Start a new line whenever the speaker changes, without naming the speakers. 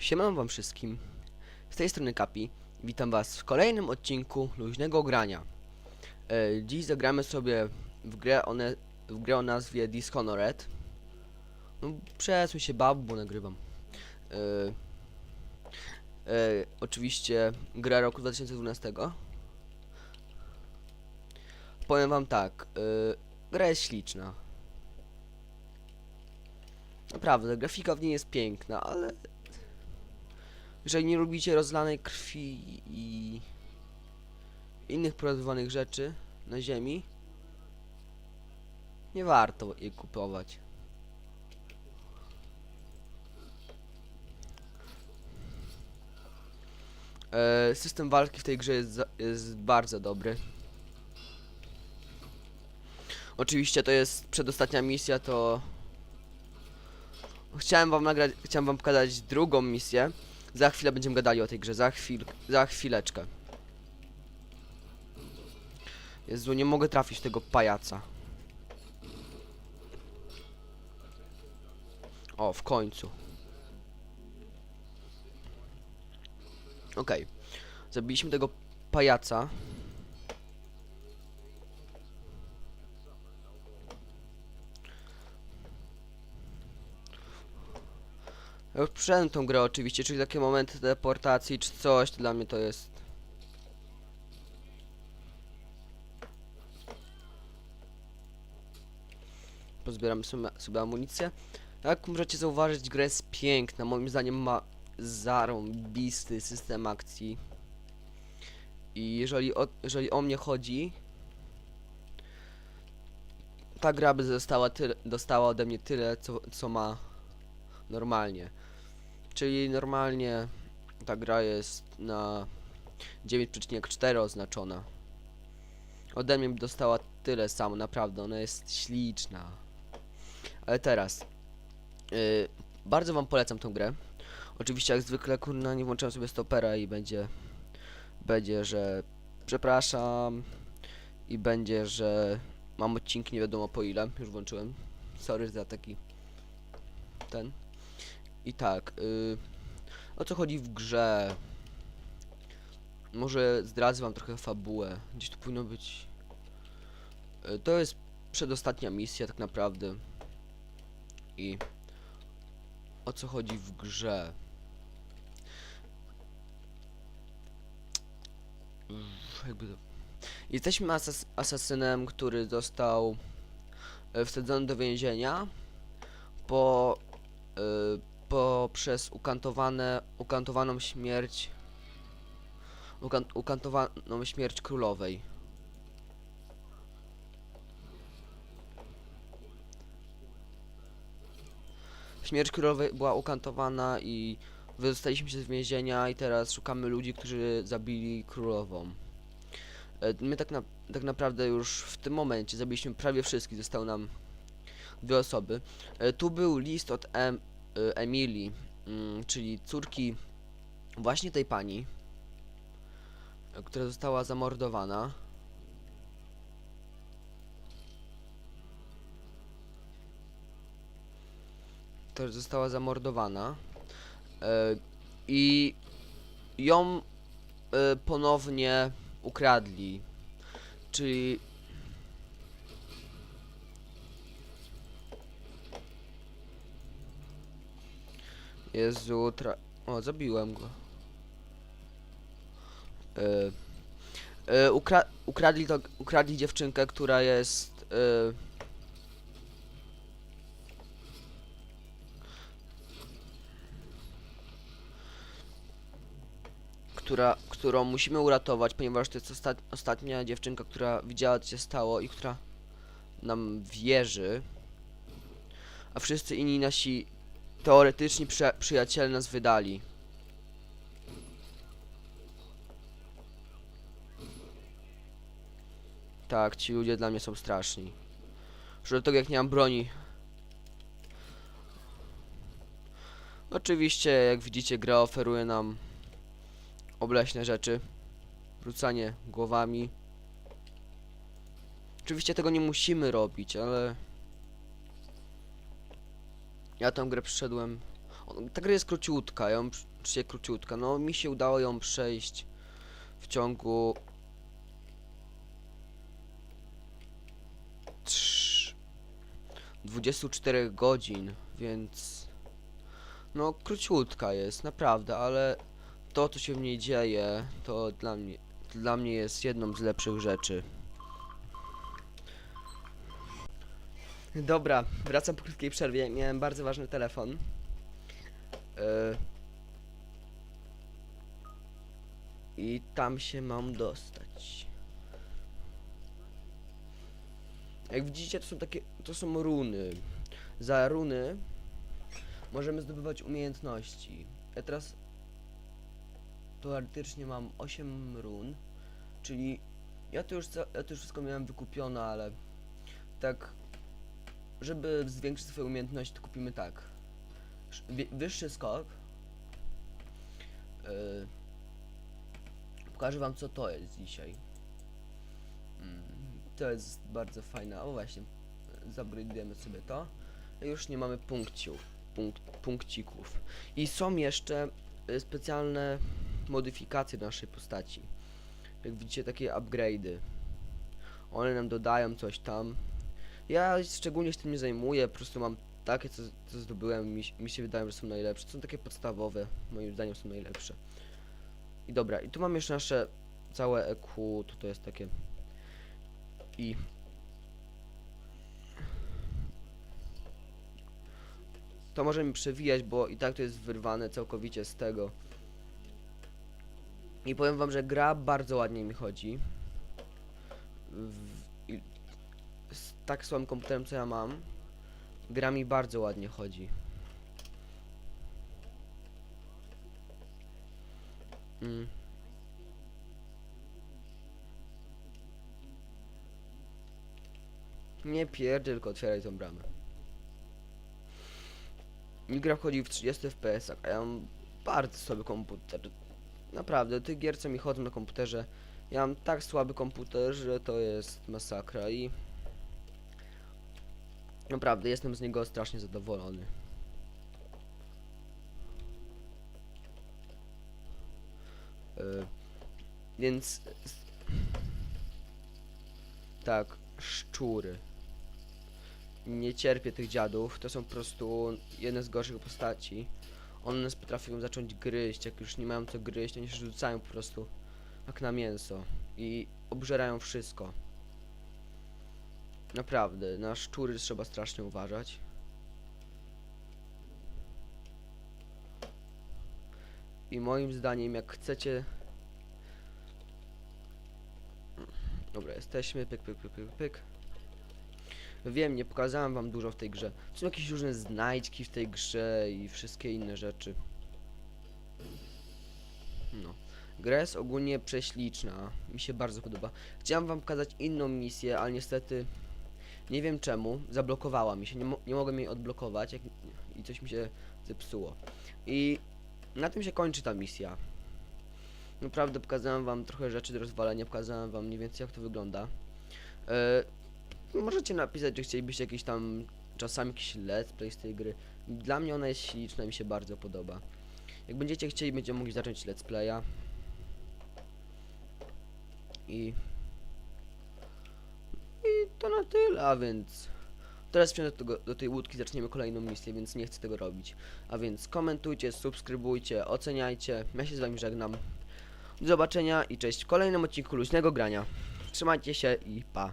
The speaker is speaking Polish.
Siemam wam wszystkim. Z tej strony Kapi. Witam was w kolejnym odcinku luźnego grania. E, dziś zagramy sobie w grę o, ne- w grę o nazwie Dishonored. No, przesuń się babu, bo nagrywam. E, e, oczywiście gra roku 2012. Powiem wam tak, e, gra jest śliczna. Naprawdę, grafika w niej jest piękna, ale jeżeli nie lubicie rozlanej krwi i innych produkowanych rzeczy na ziemi, nie warto jej kupować. E, system walki w tej grze jest, jest bardzo dobry. Oczywiście to jest przedostatnia misja, to chciałem wam nagrać, chciałem wam pokazać drugą misję. Za chwilę będziemy gadali o tej grze, za chwil, za chwileczkę. Jezu, nie mogę trafić tego pajaca. O, w końcu. Okej. Zabiliśmy tego pajaca. Ja już przeszedłem tą grę oczywiście, czyli takie momenty teleportacji czy coś, to dla mnie to jest... Pozbieramy sobie, sobie amunicję. Jak możecie zauważyć, gra jest piękna, moim zdaniem ma zarąbisty system akcji. I jeżeli o, jeżeli o mnie chodzi, ta gra by została tyle, dostała ode mnie tyle, co, co ma normalnie. Czyli normalnie ta gra jest na 9,4 oznaczona. Ode mnie dostała tyle samo, naprawdę, ona jest śliczna. Ale teraz, yy, bardzo wam polecam tą grę. Oczywiście jak zwykle, kurna, nie włączyłem sobie stopera i będzie, będzie, że przepraszam i będzie, że mam odcinki nie wiadomo po ile, już włączyłem. Sorry za taki ten. I tak, y, o co chodzi w grze? Może zdradzę wam trochę fabułę. Gdzieś tu powinno być. Y, to jest przedostatnia misja, tak naprawdę. I o co chodzi w grze? Jakby to... Jesteśmy asas asasynem, który został e, wsadzony do więzienia po y, poprzez ukantowane, ukantowaną śmierć ukan, ukantowaną śmierć królowej. Śmierć królowej była ukantowana i wydostaliśmy się z więzienia i teraz szukamy ludzi, którzy zabili królową. E, My tak, na, tak naprawdę już w tym momencie zabiliśmy prawie wszystkich, zostały nam dwie osoby. E, Tu był list od y, Emilii, mm, czyli córki właśnie tej pani, y, która została zamordowana. Która została zamordowana. y, I ją y, ponownie ukradli. Czyli Jezu, tra... O, zabiłem go. Yy, yy, ukra ukradli to, ukradli dziewczynkę, która jest... Yy, która, którą musimy uratować, ponieważ to jest osta ostatnia dziewczynka, która widziała co się stało i która nam wierzy. A wszyscy inni nasi teoretyczni przy przyjaciele nas wydali. Tak, ci ludzie dla mnie są straszni. Już do tego jak nie mam broni. Oczywiście, jak widzicie, gra oferuje nam obleśne rzeczy. Rzucanie głowami. Oczywiście tego nie musimy robić, ale... Ja tę grę przyszedłem. O, Ta gra jest króciutka, ją Oczywiście króciutka. No mi się udało ją przejść w ciągu trz- 24 godzin, więc no króciutka jest, naprawdę, ale to co się w niej dzieje, to dla mnie, dla mnie jest jedną z lepszych rzeczy. Dobra, wracam po krótkiej przerwie. Miałem bardzo ważny telefon. E, I tam się mam dostać. Jak widzicie, to są takie, to są runy. Za runy możemy zdobywać umiejętności. Ja teraz teoretycznie mam 8 run, czyli ja to już, ja to już wszystko miałem wykupione, ale tak, żeby zwiększyć swoje umiejętności, to kupimy tak. Wyższy skok. Yy, pokażę wam co to jest dzisiaj. Mm, to jest bardzo fajne. O właśnie, zabryjemy sobie to. Już nie mamy punkciów, punkt, punkcików. I są jeszcze y, specjalne modyfikacje do naszej postaci. Jak widzicie, takie upgrade'y. One nam dodają coś tam. Ja szczególnie się tym nie zajmuję, po prostu mam takie, co, co zdobyłem, mi, mi się wydają, że są najlepsze. Są takie podstawowe, moim zdaniem są najlepsze. I dobra, i tu mamy jeszcze nasze całe EQ, to to jest takie... I... To możemy przewijać, bo i tak to jest wyrwane całkowicie z tego. I powiem wam, że gra bardzo ładnie mi chodzi. W, tak słabym komputerem, co ja mam, gra mi bardzo ładnie chodzi. Mm. Nie pierdziel, tylko otwieraj tą bramę. Mi gra wchodzi w 30 fps, a ja mam bardzo słaby komputer. Naprawdę, tych gier co mi chodzą na komputerze, ja mam tak słaby komputer, że to jest masakra i... Naprawdę, jestem z niego strasznie zadowolony. Yy, więc... Tak, szczury. Nie cierpię tych dziadów, to są po prostu jedne z gorszych postaci. One nas potrafią zacząć gryźć, jak już nie mają co gryźć, oni się rzucają po prostu jak na mięso i obżerają wszystko. Naprawdę, na szczury trzeba strasznie uważać. I moim zdaniem, jak chcecie... Dobra, jesteśmy, pyk, pyk, pyk, pyk, pyk. Wiem, nie pokazałem wam dużo w tej grze. Są jakieś różne znajdźki w tej grze i wszystkie inne rzeczy. No. Gra jest ogólnie prześliczna. Mi się bardzo podoba. Chciałem wam pokazać inną misję, ale niestety nie wiem czemu. Zablokowała mi się. Nie, mo nie mogłem jej odblokować jak, i coś mi się zepsuło. I na tym się kończy ta misja. Naprawdę pokazałem wam trochę rzeczy do rozwalenia, pokazałem wam mniej więcej jak to wygląda. E, Możecie napisać, że chcielibyście jakiś tam czasami jakiś let's play z tej gry. Dla mnie ona jest śliczna mi się bardzo podoba. Jak będziecie chcieli, będziemy mogli zacząć let's playa. I... To na tyle, a więc... Teraz wsiądę do, do tej łódki, zaczniemy kolejną misję, więc nie chcę tego robić. A więc komentujcie, subskrybujcie, oceniajcie. Ja się z wami żegnam. Do zobaczenia i cześć w kolejnym odcinku Luźnego Grania. Trzymajcie się i pa.